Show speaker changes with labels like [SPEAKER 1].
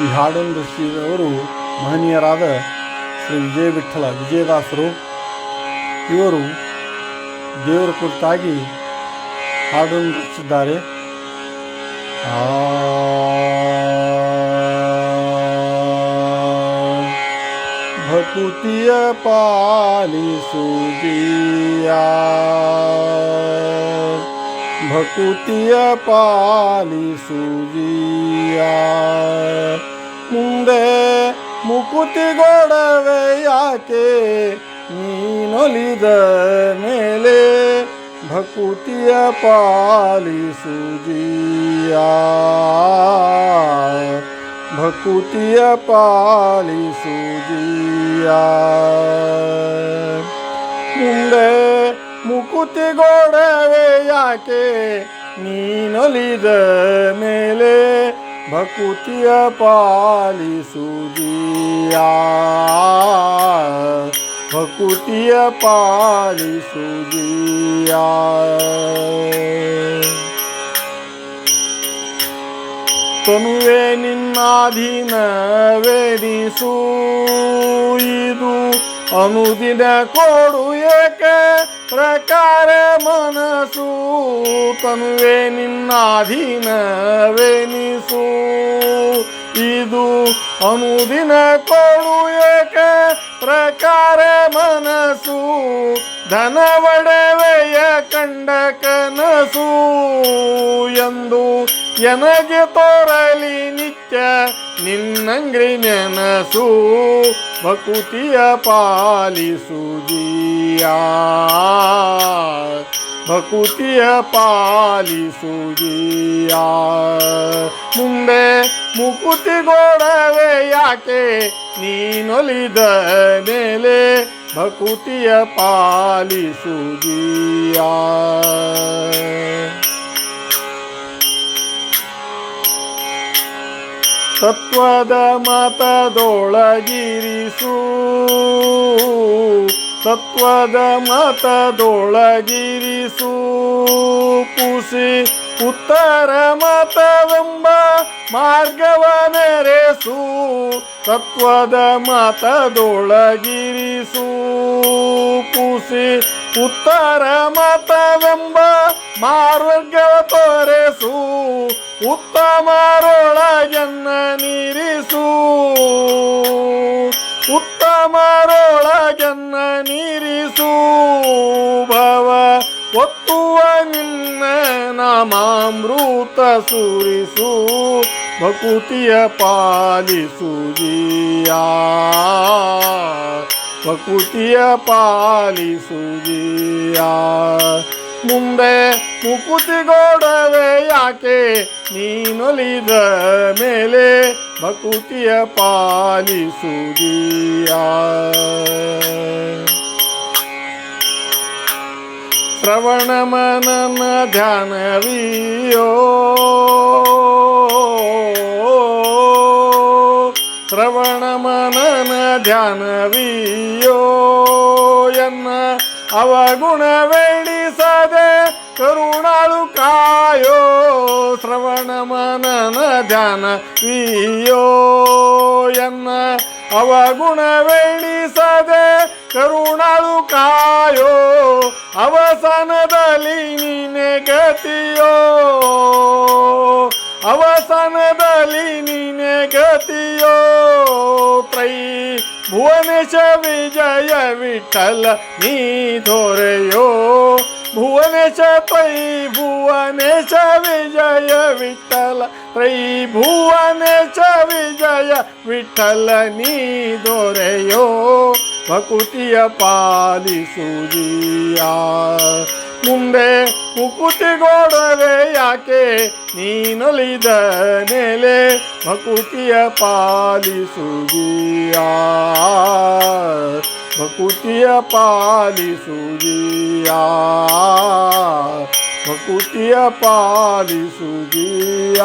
[SPEAKER 1] ಈ ಹಾಡನ್ನು ರಚಿಸಿದವರು ಮಹನೀಯರಾದ ಶ್ರೀ ವಿಜಯ ವಿಠಲ ವಿಜಯದಾಸರು. ಇವರು ದೇವರ ಕುರಿತಾಗಿ ಹಾಡನ್ನು ರಚಿಸಿದ್ದಾರೆ. ಆ ಭಕುತಿಯ ಭಕುತಿಯ ಪಾಲಿಸುಜಿಯ ಮುಂದೆ ಮುಕುತಿಗೊಡವೆ ಯಾಕೆ? ನೀನೊಲಿದ ಮೇಲೆ ಭಕುತಿಯ ಪಾಲಿಸುಜಿಯ ಭಕುತಿಯ ಪಾಲಿಸುಜಿಯ ಮುಂದೆ ಮುಕುತಿಗೊಡವೆ ಯಾಕೆ ನೀನೊಲಿದ ಮೇಲೆ ಭಕುತಿಯ ಪಾಲಿಸುಜಿಯ ಭಕುತಿಯ ಪಾಲಿಸುಜಿಯ ತನುವೆ ನಿನ್ನಾಧೀನವೆನಿಸು ಇದು ಅನುದಿನ ಕೊಡು ಏಕೆ ಪ್ರಕಾರ ಮನಸು ತನುವೆ ನಿನ್ನಾಧೀನವೆನಿಸು ಇದು ಅನುದಿನ ಕೊಡು ಏಕೆ? ಪ್ರಕಾರ ಮನಸು ಧನ ಒಡವೆಯ ಕಂಡ ಕನಸು. ಎಂದು ಎನಗೆ ತೋರಲಿ ನಿತ್ಯ ನಿನ್ನಂಗ್ರಿ ನೆನಸು ಭಕುತಿಯ ಪಾಲಿಸುಜಿಯ ಭಕುತಿಯ ಪಾಲಿಸುಜಿಯ ಮುಂದೆ ಮುಕುತಿಗೊಡವೆ ಯಾಕೆ? ನೀನೊಲಿದ ಮೇಲೆ ಭಕುತಿಯ ಪಾಲಿಸುಜಿಯ ತತ್ವದ ಮತದೊಳಗಿರಿಸು. ತತ್ವದ ಮತದೊಳಗಿರಿಸು. ಪುಸಿ ಉತ್ತರ ಮತವೆಂಬ ಮಾರ್ಗವ ನೆರೆಸು. ತತ್ವದ ಮತದೊಳಗಿರಿಸು. ಪುಸಿ ಉತ್ತರ ಮತವೆಂಬ ಮಾರ್ಗವ ತೋರೆಸು. ಉತ್ತಮರೊಳಗನ್ನ ನೀರಿಸು ಉತ್ತಮರೊಳಗನ್ನ ನೀರಿಸು ಭವ ಒತ್ತುವ ನಿನ್ನ ನಾಮಾಮೃತ ಸುರಿಸು. ಭಕುತಿಯ ಪಾಲಿಸುಜಿಯ ಭಕುತಿಯ ಪಾಲಿಸುಜಿಯ ಮುಂದೆ ಮುಕುತಿಗೊಡವೆ ಯಾಕೆ ನೀನೊಲಿದ ಮೇಲೆ ಭಕುತಿಯ ಪಾಲಿಸುದಿಯ ಶ್ರವಣ ಮನನ ಧ್ಯಾನವಿಯೋ ಶ್ರವಣ ಮನನ ಧ್ಯಾನವಿಯೋ ಎನ್ನ ಅವಗುಣವೆಡಿಸದೆ ಕರುಣಾಳು ಕಾಯೋ ಶ್ರವಣ ಮನನ ಧ್ಯಾನ ವಿಯೋ ಎನ್ನ ಅವಗುಣವೆಡಿಸದೆ ಕರುಣಾಳು ಕಾಯೋ ಅವಸಾನದಲ್ಲಿ ನೀನೆ ಗತಿಯೋ ಅವಸಾನದಲ್ಲಿ ನೀನೆ ಗತಿಯೋ ತ್ರೈ ಭುವನೇಶ ವಿಜಯ ವಿಠಲ ನೀ ದೊರೆಯೋ ಭುವನೇಶ ತ್ರೈ ಭುವನೇಶ ವಿಜಯ ವಿಠಲ. ತ್ರೈ ಭುವನೇಶ ವಿಜಯ ವಿಠಲ, ನೀ ದೊರೆಯೋ ಭಕುತಿಯ ಪಾಲಿಸುಜಿಯ ಮುಂದೆ ಮುಕುತಿಗೊಡವೆ ಯಾಕೆ ನೀನೊಲಿದ ನೆಲೆ? ಭಕುತಿಯ ಪಾಲಿಸುಜಿಯ ಭಕುತಿಯ ಪಾಲಿಸುಜಿಯ ಭಕುತಿಯ ಪಾಲಿಸುಜಿಯ